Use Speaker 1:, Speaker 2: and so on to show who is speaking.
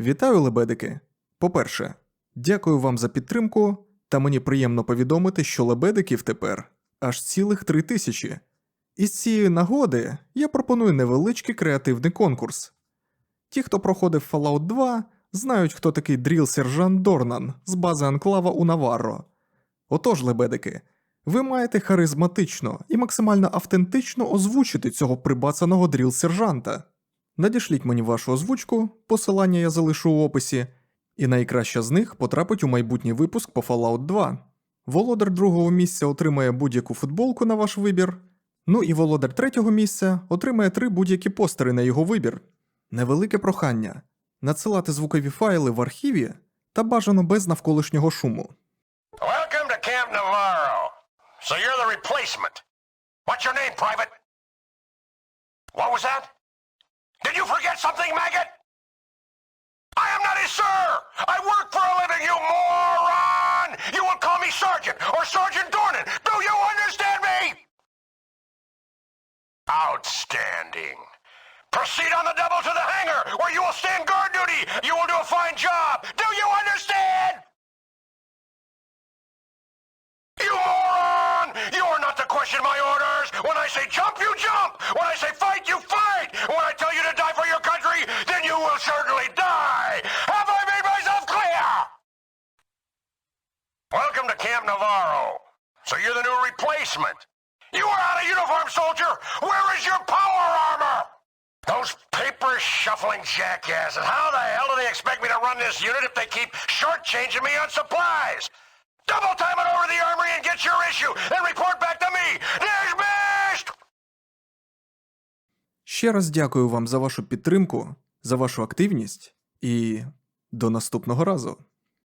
Speaker 1: Вітаю, лебедики! По-перше, дякую вам за підтримку, та мені приємно повідомити, що лебедиків тепер аж цілих три тисячі. Із цієї нагоди я пропоную невеличкий креативний конкурс. Ті, хто проходив Fallout 2, знають, хто такий дріл сержант Дорнан з бази Анклава у Наварро. Отож, лебедики, ви маєте харизматично і максимально автентично озвучити цього прибацаного дріл сержанта. Надішліть мені вашу озвучку, посилання я залишу у описі, і найкраща з них потрапить у майбутній випуск по Fallout 2. Володар другого місця отримає будь-яку футболку на ваш вибір. Ну і володар третього місця отримає три будь-які постери на його вибір. Невелике прохання надсилати звукові файли в архіві та бажано без навколишнього шуму.
Speaker 2: Welcome to Camp Navarro. So you're the replacement. What's your name, Private? What was that? Did you forget something, Maggot? I am not his sir! I work for a living, you moron! You will call me Sergeant or Sergeant Dornan. Do you understand me? Outstanding. Proceed on the double to the hangar, where you will stand guard duty. You will do a fine job. Do you understand? You moron! You are not to question my orders! When I say jump, you Welcome Navarro. So you're the new replacement. You are out of uniform, soldier! Where is your power armor? Those paper shuffling jackasses. How the hell do they expect me to run this unit if they keep shortchanging me on supplies? Double time it over to the armory and get your issue, then report back to me. Dismissed!
Speaker 1: Ще раз дякую вам за вашу підтримку, за вашу активність і до наступного разу.